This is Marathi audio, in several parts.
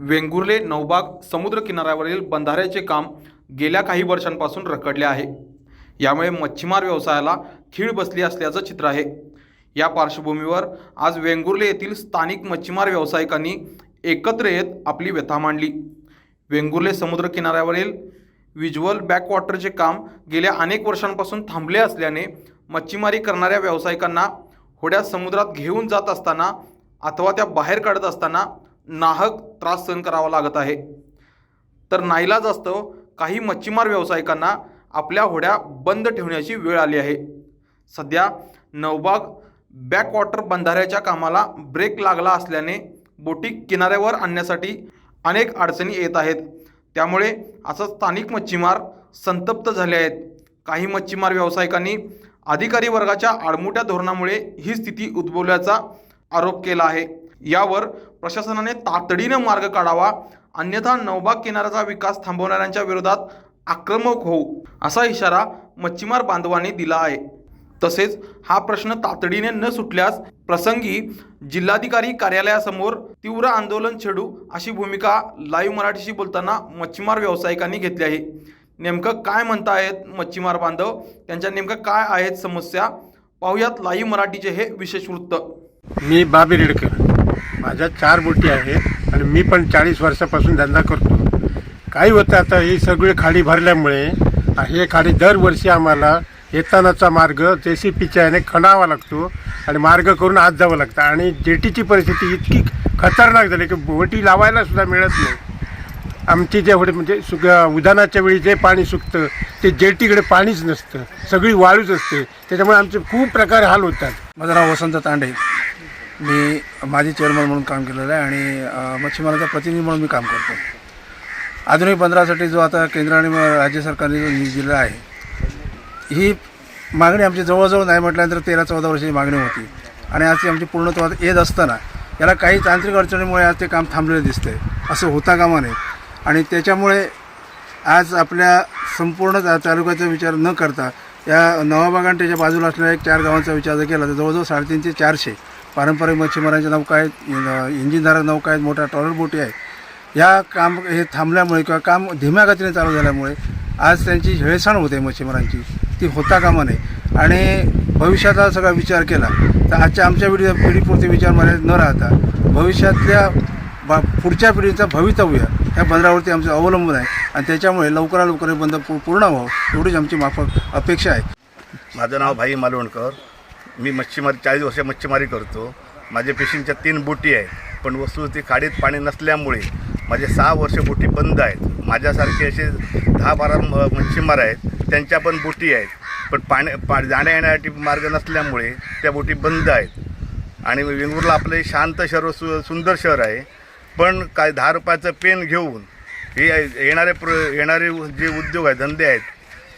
वेंगुर्ले नौबाग समुद्र किनाऱ्यावरील बंधाऱ्याचे काम गेल्या काही वर्षांपासून रखडले आहे. यामुळे मच्छीमार व्यवसायाला खीळ बसली असल्याचं चित्र आहे. या पार्श्वभूमीवर आज वेंगुर्ले येथील स्थानिक मच्छीमार व्यावसायिकांनी एकत्र येत आपली व्यथा मांडली. वेंगुर्ले समुद्र किनाऱ्यावरील विज्युअल बॅकवॉटरचे काम गेल्या अनेक वर्षांपासून थांबले असल्याने मच्छीमारी करणाऱ्या व्यावसायिकांना होड्या समुद्रात घेऊन जात असताना अथवा त्या बाहेर काढत असताना नाहक त्रास सहन करावा लागत आहे. तर नाईलाज असतो काही मच्छीमार व्यावसायिकांना आपल्या होड्या बंद ठेवण्याची वेळ आली आहे. सध्या नवबाग बॅकवॉटर बंधाऱ्याच्या कामाला ब्रेक लागला असल्याने बोटी किनाऱ्यावर आणण्यासाठी अनेक अडचणी येत आहेत. त्यामुळे असं स्थानिक मच्छीमार संतप्त झाले आहेत. काही मच्छीमार व्यावसायिकांनी अधिकारी वर्गाच्या आडमुट्या धोरणामुळे ही स्थिती उद्भवल्याचा आरोप केला आहे. यावर प्रशासनाने तातडीनं मार्ग काढावा अन्यथा नवबाग किनाऱ्याचा विकास थांबवणाऱ्यांच्या विरोधात आक्रमक होऊ असा इशारा मच्छीमार बांधवांनी दिला आहे. तसेच हा प्रश्न तातडीने न सुटल्यास प्रसंगी जिल्हाधिकारी कार्यालयासमोर तीव्र आंदोलन छेडू अशी भूमिका लाईव्ह मराठीशी बोलताना मच्छीमार व्यावसायिकांनी घेतली आहे. नेमकं काय म्हणतायत मच्छीमार बांधव? त्यांच्या नेमकं काय आहेत समस्या? पाहुयात लाईव्ह मराठीचे हे विशेष वृत्त. मी बाबी रेडकर. माझ्या चार बोटी आहेत आणि मी पण चाळीस वर्षापासून धंदा करतो. काही होतं आता ही सगळी खाडी भरल्यामुळे हे खाडी दरवर्षी आम्हाला येतानाचा मार्ग जे सी पीच्या याने खणावा लागतो आणि मार्ग करून आत जावं लागतं. आणि जेटीची परिस्थिती इतकी खतरनाक झाली की बोटी लावायला सुद्धा मिळत नाही. आमची जे होते म्हणजे सुग उदानाच्या वेळी जे पाणी सुकतं ते जेटीकडे पाणीच नसतं. सगळी वाळूच असते. त्याच्यामुळे आमचे खूप प्रकारे हाल होतात. माझं नाव वसंत तांडे. मी माजी चेअरमन म्हणून काम केलेलं आहे आणि मच्छीमारांचा मच्छीमाराचा प्रतिनिधी म्हणून मी काम करतो. आधुनिक बंदरासाठी जो आता केंद्र आणि राज्य सरकारने जो निधी दिलेला आहे ही मागणी आमची जवळजवळ नाही म्हटल्यानंतर तेरा चौदा वर्षाची मागणी होती. आणि आज ती आमची पूर्णत्वात येत असताना याला काही तांत्रिक अडचणीमुळे आज ते काम थांबलेलं दिसतंय. असं होता कामा नये. आणि त्याच्यामुळे आज आपल्या संपूर्ण तालुक्याचा विचार न करता या नवाबागान त्याच्या बाजूला असलेल्या एक चार गावांचा विचार जर केला तर जवळजवळ साडेतीन ते चारशे पारंपरिक मच्छीमारांच्या नौका आहेत इंजिनधारक नौका आहेत मोठ्या ट्रॉलर बोटी आहेत या काम हे थांबल्यामुळे किंवा काम धीम्या गतीने चालू झाल्यामुळे आज त्यांची हेळसाण होते मच्छीमारांची ती होता कामा नये. आणि भविष्याचा सगळा विचार केला तर आजच्या आमच्या पिढी पिढीपुरते विचार मर्यादित न राहता भविष्यातल्या बा पुढच्या पिढीचं भवितव्य ह्या बंदरावरती आमचं अवलंबून आहे. आणि त्याच्यामुळे लवकरात लवकर हे बंद पूर्ण व्हावं एवढीच आमची माफक अपेक्षा आहे. माझं नाव भाई मालवणकर. मी मच्छीमारी चाळीस वर्ष मच्छीमारी करतो. माझ्या फिशिंगच्या तीन बोटी आहेत पण वस्तुस्थिती खाडीत पाणी नसल्यामुळे माझे सहा वर्ष बोटी बंद आहेत. माझ्यासारखे असे दहा बारा म- मच्छीमार आहेत त्यांच्या पण बोटी आहेत. पण पाण्या पा जाण्या येण्यासाठी मार्ग नसल्यामुळे त्या बोटी बंद आहेत. आणि वेंगुर्ला आपलं शांत शहर सु सुंदर शहर आहे. पण काय दहा रुपयाचं पेन घेऊन हे येणारे प्र येणारे जे उद्योग आहेत धंदे आहेत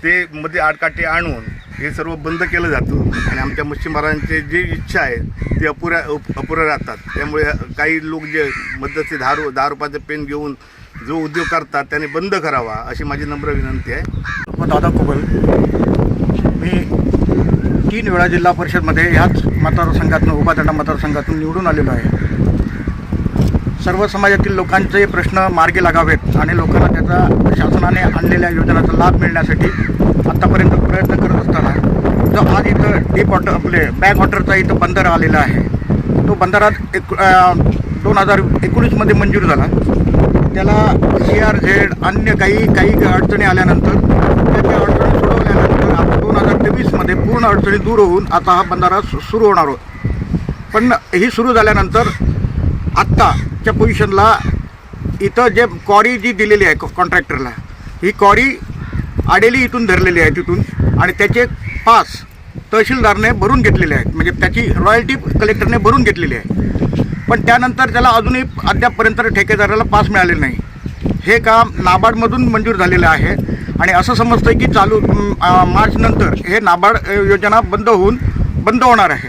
ते मध्ये आडकाठी आणून हे सर्व बंद केलं जातं आणि आमच्या मच्छीमारांचे जे इच्छा आहेत ते अपुऱ्या अपुऱ्या राहतात. त्यामुळे काही लोक जे मदतचे दारू दहा रुपयाचं पेन घेऊन जो उद्योग करतात त्याने बंद करावा अशी माझी नम्र विनंती आहे. दादा कोबल मी तीन वेळा जिल्हा परिषदमध्ये ह्याच मतदारसंघातून उपादंडा मतदारसंघातून निवडून आलेलो आहे. सर्व समाजातील लोकांचे प्रश्न मार्गी लागावेत आणि लोकांना त्याचा शासनाने आणलेल्या योजनांचा लाभ मिळण्यासाठी आत्तापर्यंत प्रयत्न करत असताना जो आज इथं डीप वॉटर आपले बॅक वॉटरचा इथं बंदर आलेला आहे. तो बंदरात एक दोन हजार एकोणीसमध्ये मंजूर झाला. त्याला सी आर झेड अन्य काही काही अडचणी आल्यानंतर त्या अडचणी सोडवल्यानंतर आता दोन हजार तेवीसमध्ये पूर्ण अडचणी दूर होऊन आता हा बंधारा सु सुरू होणार होत पण ही सुरू झाल्यानंतर आत्ताच्या पोझिशनला इथं जे कॉरी जी दिलेली आहे कॉन्ट्रॅक्टरला ही कॉरी आडेली इथून धरलेली आहे तिथून. आणि त्याचे पास तहसीलदारने भरून घेतलेले आहेत. म्हणजे त्याची रॉयल्टी कलेक्टरने भरून घेतलेली आहे. पण त्यानंतर त्याला अजूनही अद्यापपर्यंत ठेकेदाराला पास मिळाले नाही. हे काम नाबार्डमधून मंजूर झालेलं आहे. आणि असं समजतं की चालू मार्चनंतर हे नाबार्ड योजना बंद होऊन बंद होणार आहे.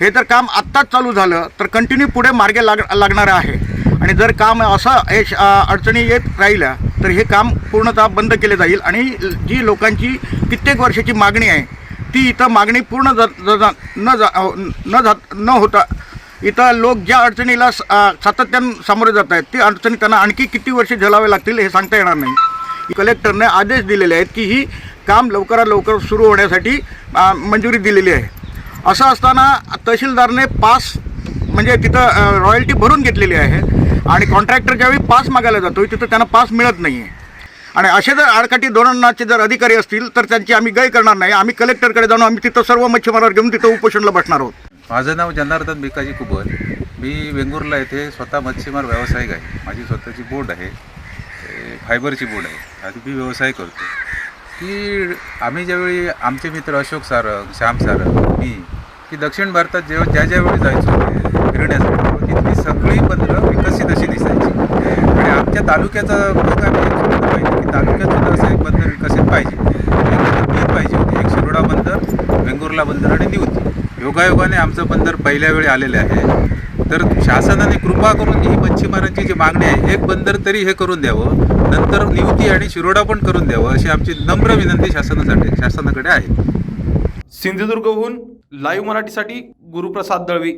हे जर काम आत्ताच चालू झालं तर कंटिन्यू पुढे मार्गे लाग लागणार आहे. आणि जर काम असं हे अडचणी येत राहिल्या तर हे काम पूर्णतः बंद केले जाईल. आणि जी लोकांची कित्येक वर्षाची मागणी आहे ती इथं मागणी पूर्ण ज- जा न जा न जा न होता. इथं लोक ज्या अडचणीला स- सातत्यानं सामोरे जात आहेत ती अडचणी त्यांना आणखी किती वर्षे झेलावे लागतील हे सांगता येणार नाही. कलेक्टरने आदेश दिलेले आहेत की ही काम लवकरात लवकर सुरू होण्यासाठी मंजुरी दिलेली आहे. असं असताना तहसीलदारने पास म्हणजे तिथं रॉयल्टी भरून घेतलेली आहे आणि कॉन्ट्रॅक्टर ज्यावेळी पास मागायला जातो तिथं त्यांना पास मिळत नाही आहे आणि असे जर आडकाठी धोरणाचे जर अधिकारी असतील तर त्यांची आम्ही गय करणार नाही. आम्ही कलेक्टरकडे जाऊन आम्ही तिथं सर्व मच्छीमारावर घेऊन तिथं उपोषणला बसणार आहोत. माझं नाव जनार्दन भिकाजी कुबर मी वेंगुर्ला येथे स्वतः मच्छीमार व्यावसायिक आहे. माझी स्वतःची बोट आहे. फायबरची बोट आहे. आधी मी व्यवसाय करतो. की आम्ही ज्यावेळी आमचे मित्र अशोक सारंग श्याम सारंग मी की दक्षिण भारतात जेव्हा ज्या ज्यावेळी जायचो फिरण्यासाठी तिथली सगळी बंदरं विकसित अशी दिसायची. आणि आमच्या तालुक्याचा भाग आम्ही तालुक्यात सुद्धा असं एक बंदर विकसित पाहिजे. एक तीन पाहिजे होते. एक शिरोडा बंदर वेंगुर्ला बंदर आणि निवती योगायोगाने आमचं बंदर पहिल्या वेळी आलेले आहे. तर शासनाने कृपा करून ही मच्छीमारांची जी मागणी आहे एक बंदर तरी हे करून द्यावं. नंतर निवती आणि शिरोडा पण करून द्यावं अशी आमची नम्र विनंती शासनासाठी शासनाकडे आहे. सिंधुदुर्गहून लाईव्ह मराठीसाठी गुरुप्रसाद दळवी.